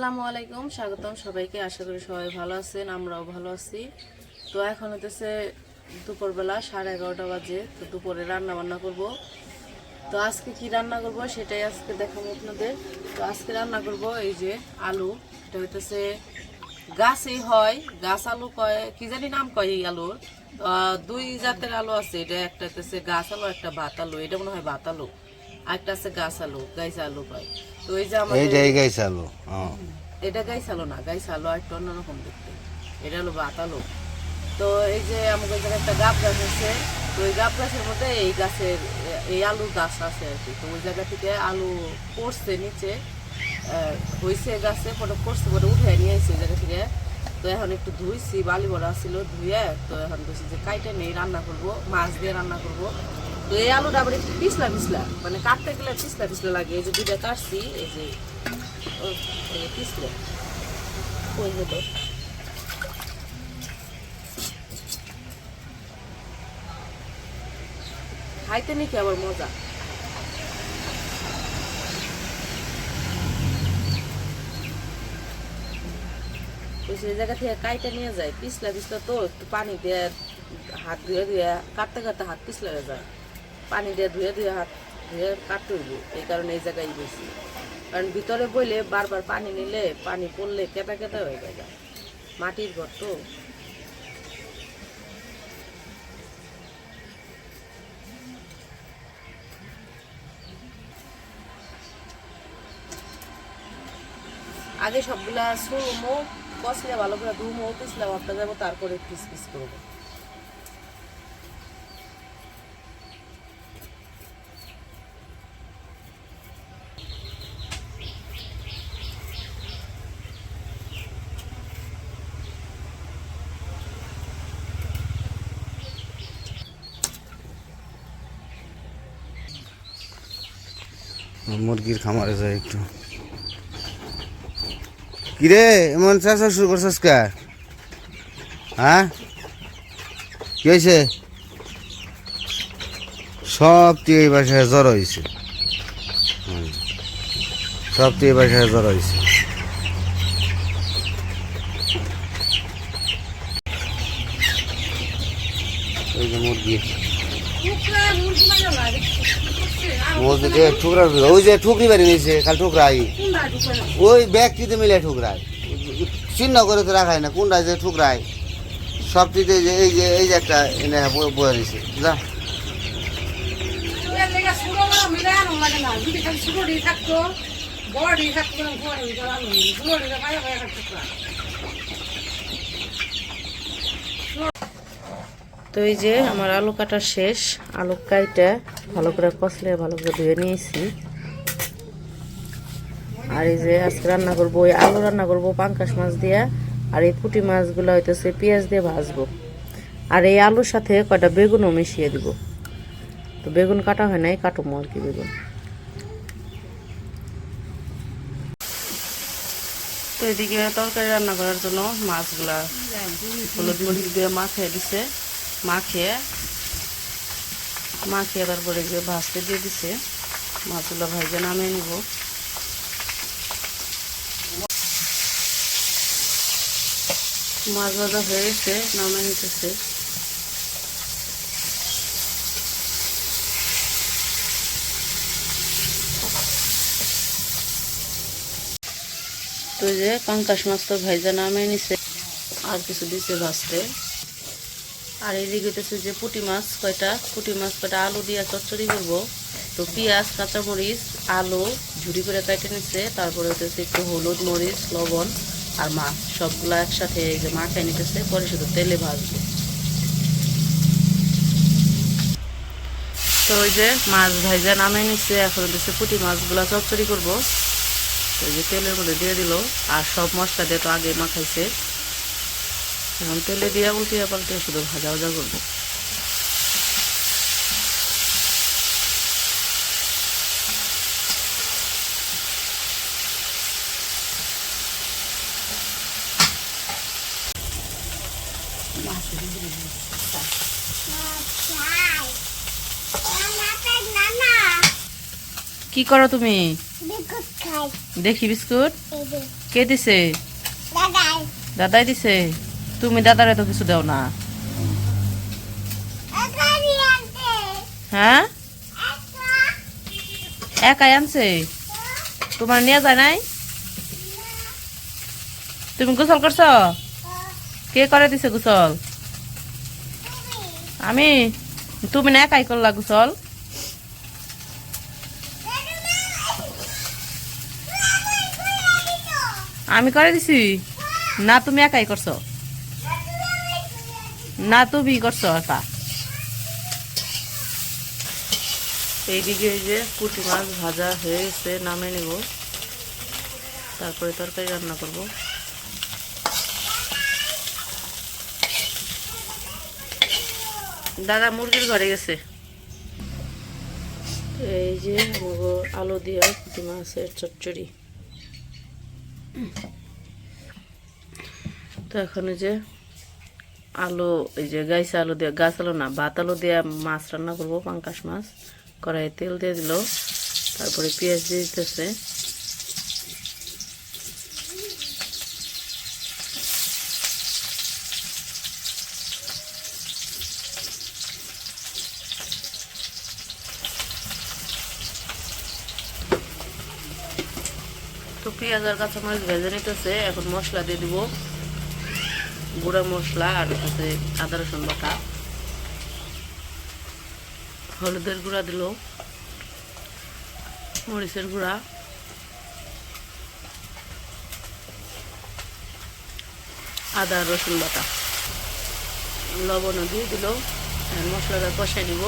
আসসালামু আলাইকুম, স্বাগতম সবাইকে। আশা করি সবাই ভালো আছেন, আমরাও ভালো আছি। তো এখন হতেছে দুপুরবেলা সাড়ে এগারোটা বাজে, তো দুপুরে রান্না বান্না করব। তো আজকে কি রান্না করব সেটাই আজকে দেখাবো আপনাদের। তো আজকে রান্না করব এই যে আলু, এটা হইতেছে গাছই হয়, গাছ আলু কয়, কি জানি নাম কয় এই আলুর দুই জাতের আলু আছে, এটা একটা হইতেছে গাছ আলু, একটা ভাত আলু, এটা মনে হয় ভাত আলু। একটা আছে গাছ আলু গাইস আলু কয় তো এই যে আমাদের যে এই চালু হ্যাঁ এটা গাই সালো না গাই সালো আর একটু অন্যরকম দেখতে। এটা হলো বাতালো তো এই যে আমাদের এখানে একটা গাব গাছ আছে তো ওই গাব গাছের মধ্যে এই গাছের এই আলু গাছ আছে আর কি। তো ওই জায়গা থেকে আলু পড়ছে নিচে হইছে গাছে পরে পড়ছে পরে উঠে নিয়ে আসছে ওই জায়গা থেকে। তো এখন একটু ধুইছি বালি বড়া ছিল ধুয়ে তো এখন বলছি যে কাইটা নেই রান্না করব মাছ দিয়ে রান্না করব। তো এই আলুটা আবার একটু পিছলা পিছলা মানে কাটতে গেলে পিছলা পিছলা লাগে। এই যে দুইটা কাটছি, এই যে হলো। খাইতে নাকি আবার মজা? সেই জায়গা থেকে কাইটা নিয়ে যায় পিছলা পিছলা তো একটু পানি দিয়ে হাত ধুয়ে ধুয়ে কাটতে কাটতে হাত পিছলা যায়। পানি দিয়ে ধুয়ে ধুয়ে হাত ধুয়ে কাটতে হইব এই কারণে এই জায়গায় বেশি কারণ ভিতরে বইলে বারবার পানি নিলে পানি পড়লে কেটা কেটা হয়ে যায়। মাটির ঘর তো। আগে সবগুলা সুমো কষলে ভালো করে ধুমো, পিছলে ভাবতে যাব তারপরে পিস পিস করব। মুরগির খামারে যায় একটু। কিরে, এমন চাষা শুরু করছিস কে? হ্যাঁ? কি হয়েছে? সব তুই বাসায় জ্বর হয়েছে। সব তুই বাসায় জ্বর হয়েছে। মুরগি। মুরগি যে ঠুকরা ওই যে ঠুকরি বাড়ি নিয়েছে খালি ঠুকরাই। ওই ব্যক্তিতে মিলে ঠুকরায় চিহ্ন করে তো রাখায় না, কোনটা যে ঠুকরায় সব চিতে যে এই যে এই যে একটা এনে বয়ে নিছে যা তো এই যে আমার আলু কাটা শেষ, আলু কাইটা ভালো করে কষলে ভালো করে ধুয়ে নিয়েছি। আর এই যে আজকে রান্না করব, ওই আলু রান্না করব পাঙ্কাশ মাছ দিয়ে, আর এই পুঁটি মাছগুলো হইতেছে পেঁয়াজ দিয়ে ভাজবো। আর এই আলুর সাথে কয়টা বেগুনও মিশিয়ে দিব। তো বেগুন কাটা হয় নাই কাটবো আর কি বেগুন। তো এদিকে তরকারি রান্না করার জন্য মাছগুলা হলুদ মরিচ দিয়ে মাখিয়ে দিছে। মাখিয়ে মাখিয়ে তারপরে গিয়ে ভাজতে দিয়ে দিছে। মাছগুলো ভাজে নামিয়ে নিব। মাছ ভাজা হয়ে গেছে, নামিয়ে নিতেছে। তো যে পাঙ্কাশ মাছ তো ভাইজা নামে নিছে, আর কিছু দিছে ভাজতে। আর এদিকে হইতেছে যে পুটি মাছ কয়টা? পুটি মাছ কয়টা? আলু দিয়ে চচ্চড়ি করব। তো পেঁয়াজ, কাঁচামরিচ, আলু ঝুড়ি করে কেটে নিচ্ছে তারপরে হইতেছে একটু হলুদ মরিচ, লবণ আর মাছ। সবগুলো একসাথে এই যে মাখাই নিতেছে, পরে শুধু তেলে ভাজবো। তো ওই যে মাছ ভাইজা নামে নিচ্ছে এখন হইতেছে পুঁটি মাছগুলো চচ্চড়ি করব। তো এই যে তেলের মধ্যে দিয়ে দিল। আর সব মশলা দিয়ে তো আগে মাখাইছে। এখন তেলে দিয়ে উল্টিয়ে পাল্টে শুধু ভাজা ভাজা করব। কি করো তুমি? দেখি বিস্কুট। কে দিছে? দাদাই দিছে? তুমি দাদারে তো কিছু দাও না। হ্যাঁ? একাই আনছে? তোমার নিয়ে যায় নাই? তুমি গোসল করছ? কে করে দিছে গোসল? আমি? তুমি না একাই করলা গোসল? আমি করে দিছি? না, তুমি একাই করছ। না তুমি করছ একা। এইদিকে এই যে পুঁটি মাছ ভাজা হয়ে গেছে নামে নেব। তারপরে তরকারি রান্না করব। দাদা মুরগির ঘরে গেছে। এই যে আমাগো আলু দিয়া পুঁটি মাছের চচ্চড়ি। তো এখন যে আলু, এই যে গাইছে আলু দিয়ে, গাছ আলু না, ভাত আলু দিয়ে মাছ রান্না করব, পাঙ্কাশ মাছ। কড়াইয়ে তেল দিয়ে দিল, তারপরে পেঁয়াজ দিয়ে দিতেছে। তো পেঁয়াজ আর কাঁচামরিচ ভেজে নিতেছে, এখন মশলা দিয়ে দিব। গুঁড়া মশলা আর হচ্ছে আদা রসুন বাটা। হলুদের গুঁড়া দিল। মরিচের গুঁড়া। আদা রসুন বাটা। লবণও দিয়ে দিল। মশলাটা কষাই নিব।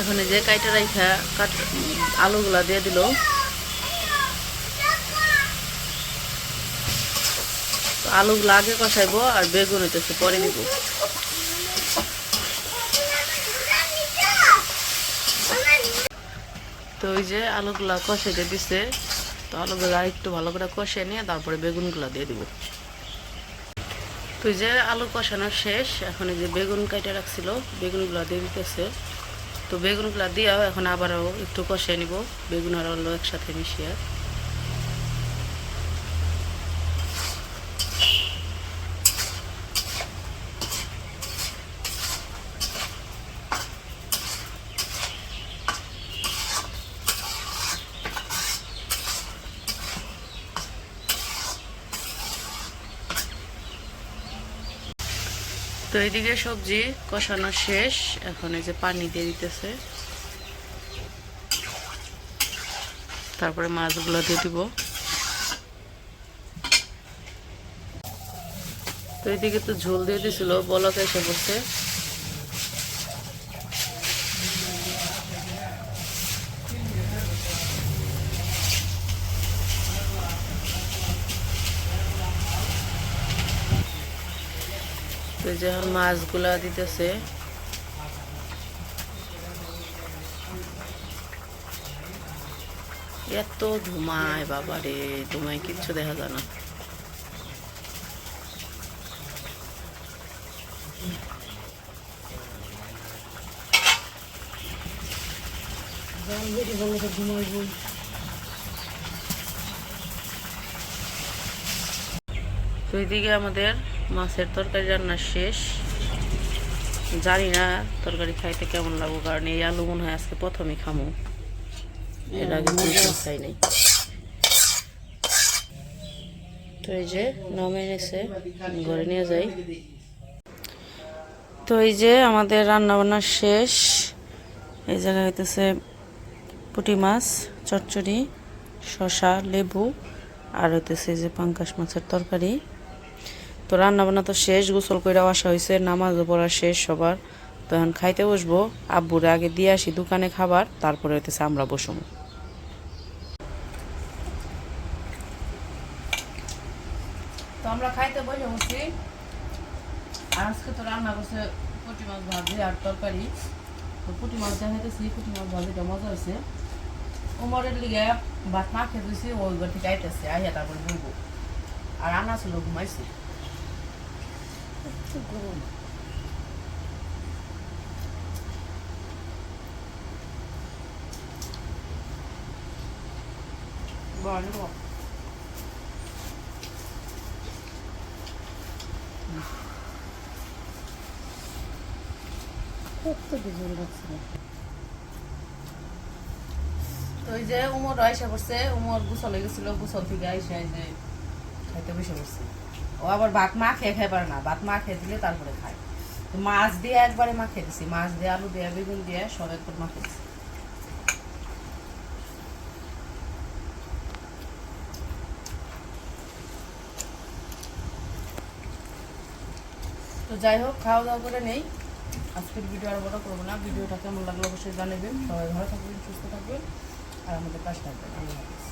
এখন যে কাইটা রাইখা কাট আলুগুলা দিয়ে দিল। আলুগুলো আগে কষাইবো আর বেগুন হইতেছে পরে দিব। তো ওই যে আলুগুলা কষাইতে দিছে, তো আলুগুলো একটু ভালো করে কষিয়ে নিয়ে তারপরে বেগুনগুলো দিয়ে দিব। তো যে আলু কষানো শেষ, এখন এই যে বেগুন কাইটে রাখছিল, বেগুনগুলো দিয়ে দিতেছে। তো বেগুনগুলো দিয়েও এখন আবারও একটু কষিয়ে নিব, বেগুন আর আলু একসাথে মিশিয়ে। তো এইদিকে সবজি কষানো শেষ। এখন এই যে পানি দিয়ে দিতেছে। তারপরে মাছগুলো দিয়ে দিব। তো এইদিকে তো ঝোল দিয়ে দিছিল, বলক এসে পড়ছে। তো এই যে এখন মাছগুলা দিতেছে। এত ধুমায় বাবা রে ধুমায় কিচ্ছু দেখা যায় না। আমাদের মাছের তরকারি রান্না শেষ। জানি না তরকারি খাইতে কেমন লাগবো কারণ এই আলু মনে হয় আজকে প্রথমে খামো। এর আগে খাই নাই। তো এই যে নামে এনেছে ঘরে নিয়ে যাই। তো এই যে আমাদের রান্না বান্না শেষ। এই জায়গায় হইতেছে পুটি মাছ চচ্চড়ি শসা লেবু আর হইতেছে যে পাঙ্কাশ মাছের তরকারি। তো রান্না বান্না তো শেষ, গোসল করে আসা হয়েছে নামাজও পড়া শেষ সবার। তো এখন খাইতে বসবো, আব্বুরে আগে দিয়ে আসি দোকানে খাবার, তারপরে হইতেছে আমরা বসবো। তো আমরা খাইতে বসে আজকে তো রান্না করছে পুঁটি মাছ আর তরকারি। পুঁটি মাছ মাছ হয়েছে উমরের লিগে ভাত ওই আর ছিল ঘুমাইছি। উমর আইসা করছে উমর গুছল গেছিল গুছল থেকে আইসা যে খাইতে বসে করছে ও আবার ভাত মা খেয়ে খাই পারে না, ভাত মা খেয়ে দিলে তারপরে খায়। তো মাছ দিয়ে একবারে মা খেয়ে দিছি, মাছ দিয়ে আলু দিয়ে, বেগুন দিয়ে সব একবার মা খেয়ে দিছি। তো যাই হোক, খাওয়া দাওয়া করে নেই। আজকের ভিডিও আর বড় করব না। ভিডিওটা কেমন লাগল অবশ্যই জানাবেন। সবাই ভালো থাকবেন, সুস্থ থাকবেন, আর আমাদের পাশে থাকবেন। আল্লাহ হাফিজ।